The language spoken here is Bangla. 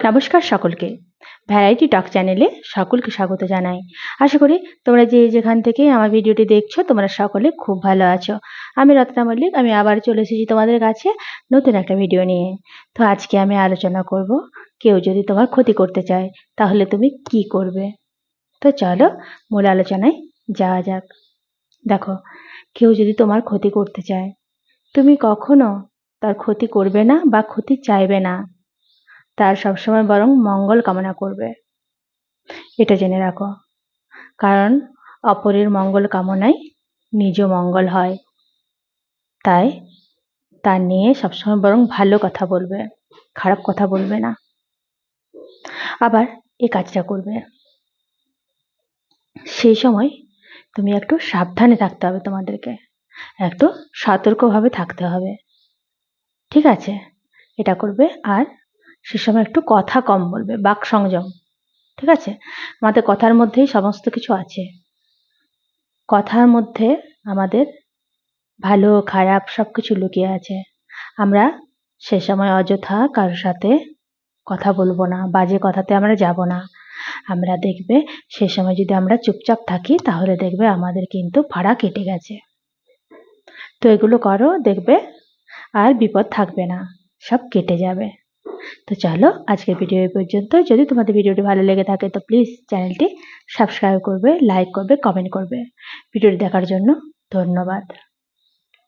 নমস্কার সকলকে। ভ্যারাইটি টক চ্যানেলে সকলকে স্বাগত জানাই। আশা করি তোমরা যে যেখান থেকে আমার ভিডিওটি দেখছ, তোমরা সকলে খুব ভালো আছো। আমি রত্না মল্লিক, আমি আবার চলে এসেছি তোমাদের কাছে নতুন একটা ভিডিও নিয়ে। তো আজকে আমি আলোচনা করব, কেউ যদি তোমার ক্ষতি করতে চায়, তাহলে তুমি কি করবে? তো চলো মূল আলোচনায় যাওয়া যাক। দেখো, কেউ যদি তোমার ক্ষতি করতে চায়, তুমি কখনো তার ক্ষতি করবে না বা ক্ষতি চাইবে না। তার সবসময় বরং মঙ্গল কামনা করবে। এটা জেনে রাখো। কারণ অপরের মঙ্গল কামনায় নিজ মঙ্গল হয়। তাই তার নিয়ে সবসময় বরং ভালো কথা বলবে, খারাপ কথা বলবে না। আবার এ কাজটা করবে। সেই সময় তুমি একটু সাবধানে থাকতে হবে তোমাদেরকে। একটু সতর্কভাবে থাকতে হবে। ঠিক আছে? এটা করবে আর সে সময় একটু কথা কম বলবে, বাক সংযম। ঠিক আছে? আমাদের কথার মধ্যেই সমস্ত কিছু আছে। কথার মধ্যে আমাদের ভালো, খারাপ সব কিছু লুকিয়ে আছে। আমরা সে সময় অযথা কারোর সাথে কথা বলব না, বাজে কথাতে আমরা যাব না। আমরা দেখবে সে সময় যদি আমরা চুপচাপ থাকি, তাহলে দেখবে আমাদের কিন্তু ভাড়া কেটে গেছে। তো এগুলো করো, দেখবে আর বিপদ থাকবে না, সব কেটে যাবে। তো চলো, আজকের ভিডিও এই পর্যন্ত। যদি তোমাদের ভিডিওটি ভালো লেগে থাকে, তো প্লিজ চ্যানেলটি সাবস্ক্রাইব করবে লাইক করবে কমেন্ট করবে। ভিডিওটি দেখার জন্য ধন্যবাদ।